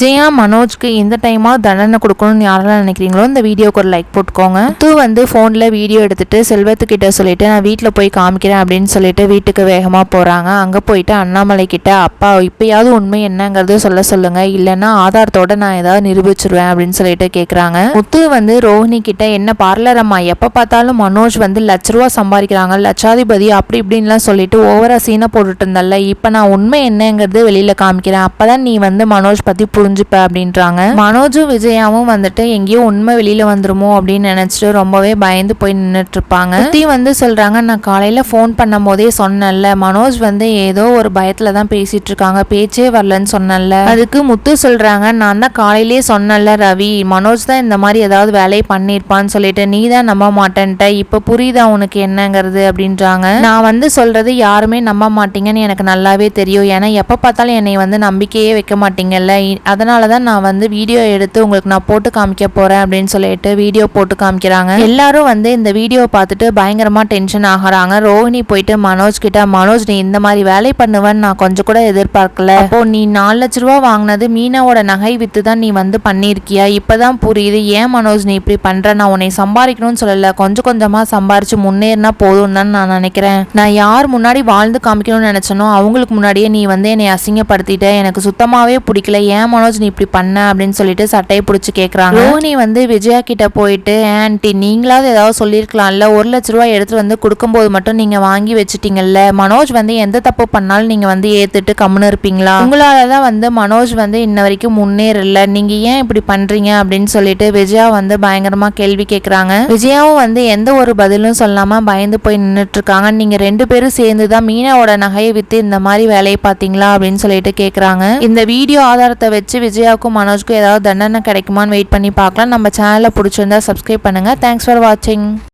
ஜெயா மனோஜ்க்கு இந்த டைமாக தண்டனை கொடுக்கணும்னு யாரெல்லாம் நினைக்கிறீங்களோ இந்த வீடியோக்கு ஒரு லைக் போட்டுக்கோங்க. தூ வந்து ஃபோனில் வீடியோ எடுத்துட்டு செல்வத்துக்கிட்ட சொல்லிட்டு நான் வீட்டில் போய் காமிக்கிறேன் அப்படின்னு சொல்லிட்டு வீட்டுக்கு வேகமாக போகிறாங்க அங்கே போயிட்டு அண்ணாமலை கிட்ட அப்பா இப்பயாவது உண்மை என்னங்கிறத சொல்ல சொல்லுங்க. இல்லைன்னா ஆதாரத்தோட நான் ஏதாவது நிரூபிச்சிருவேன் அப்படின்னு சொல்லிட்டு கேட்குறாங்க முத்து வந்து ரோஹிணி கிட்ட என்ன பார்லர் அம்மா எப்போ பார்த்தாலும் மனோஜ் வந்து லட்ச ரூபா சம்பாதிக்கிறாங்க. லட்சாதிபதி அப்படி இப்படின்லாம் சொல்லிட்டு ஓவரா சீனை போட்டுட்டு இருந்தால. இப்போ நான் உண்மை என்னங்கிறது வெளியில் காமிக்கிறேன். அப்போதான் நீ வந்து மனோஜ் பற்றி புரிஞ்சுப்ப அப்படின்றாங்க. மனோஜும் விஜயாவும் வந்துட்டு எங்கேயோ உண்மை வெளியில வந்துருமோ? அப்படின்னு நினைச்சிட்டு ரொம்பவே பயந்து போய் நின்றுட்டு இருப்பாங்க சுத்தி வந்து சொல்றாங்க நான் காலையில ஃபோன் பண்ணும் போதே சொன்னேன்ல மனோஜ் வந்து ஏதோ ஒரு பயத்துல தான் பேசிட்டு இருக்காங்க பேச்சே வரலன்னு சொன்னேன்ல. அதுக்கு முத்து சொல்றாங்க நான் தான் காலையிலேயே சொன்னேன்ல ரவி மனோஜ் தான் இந்த மாதிரி ஏதாவது வேலையை பண்ணியிருப்பான்னு சொல்லிட்டு நீ தான் நம்ப மாட்டேன்ட்ட இப்ப புரியுதா உனக்கு என்னங்கிறது? அப்படின்றாங்க. நான் வந்து சொல்றது யாருமே நம்ப மாட்டீங்கன்னு எனக்கு நல்லாவே தெரியும். ஏன்னா எப்ப பார்த்தாலும் என்னை வந்து நம்பிக்கையே வைக்க மாட்டீங்கல்ல அதனால தான் நான் வந்து வீடியோ எடுத்து உங்களுக்கு நான் போட்டு காமிக்க போகிறேன் அப்படின்னு சொல்லிட்டு வீடியோ போட்டு காமிக்கிறாங்க. எல்லாரும் வந்து இந்த வீடியோ பார்த்துட்டு பயங்கரமாக டென்ஷன் ஆகிறாங்க. ரோஹிணி போயிட்டு மனோஜ் கிட்ட மனோஜ் நீ இந்த மாதிரி வேலை பண்ணுவேன்னு நான் கொஞ்சம் கூட எதிர்பார்க்கல. அப்போ நீ நாலு லட்ச ரூபா வாங்கினது மீனாவோட நகை வித்து தான் நீ வந்து பண்ணியிருக்கியா? இப்போதான் புரியுது. ஏன் மனோஜ் நீ இப்படி பண்ற? நான் உன்னை சம்பாதிக்கணும்னு சொல்லல. கொஞ்சம் கொஞ்சமா சம்பாரிச்சு முன்னேறினா போதும் தான் நான் நினைக்கிறேன். நான் யார் முன்னாடி வாழ்ந்து காமிக்கணும்னு நினைச்சனோ அவங்களுக்கு முன்னாடியே நீ வந்து என்னை அசிங்கப்படுத்திட்ட. எனக்கு சுத்தமாவே பிடிக்கல. ஏன் மனோஜ் மனோஜ் நீ இப்படி பண்ண அப்படின்னு சொல்லிட்டு சட்டையை பிடிச்சி கேட்குறாங்க ரோஹிணி வந்து விஜயா கிட்ட போயிட்டு ஆன்டி நீங்களாவது ஏதாவது சொல்லியிருக்கலாம்ல ஒரு லட்ச ரூபா எடுத்துட்டு வந்து கொடுக்கும்போது மட்டும் நீங்க வாங்கி வச்சுட்டீங்கல்ல. மனோஜ் வந்து எந்த தப்பு பண்ணாலும் நீங்க வந்து ஏத்துட்டு கம்முன்னு இருப்பீங்களா? உங்களால தான் வந்து மனோஜ் வந்து இன்ன வரைக்கும் முன்னேறல. நீங்க ஏன் இப்படி பண்றீங்க அப்படின்னு சொல்லிட்டு விஜயா வந்து பயங்கரமா கேள்வி கேட்குறாங்க விஜயாவும் வந்து எந்த ஒரு பதிலும் சொல்லாம பயந்து போய் நின்றுட்டு இருக்காங்க நீங்க ரெண்டு பேரும் சேர்ந்து தான் மீனாவோட நகையை வித்து இந்த மாதிரி வேலையை பார்த்தீங்களா அப்படின்னு சொல்லிட்டு கேட்குறாங்க இந்த வீடியோ ஆதாரத்தை வச்சு விஜயாவுக்கும் மனோஜ்க்கும் ஏதாவது தண்டனை கிடைக்குமான்னு வெயிட் பண்ணி பார்க்கலாம். நம்ம சேனலை பிடிச்சிருந்தா சப்ஸ்கிரைப் பண்ணுங்க. தேங்க்ஸ் ஃபார் வாட்சிங்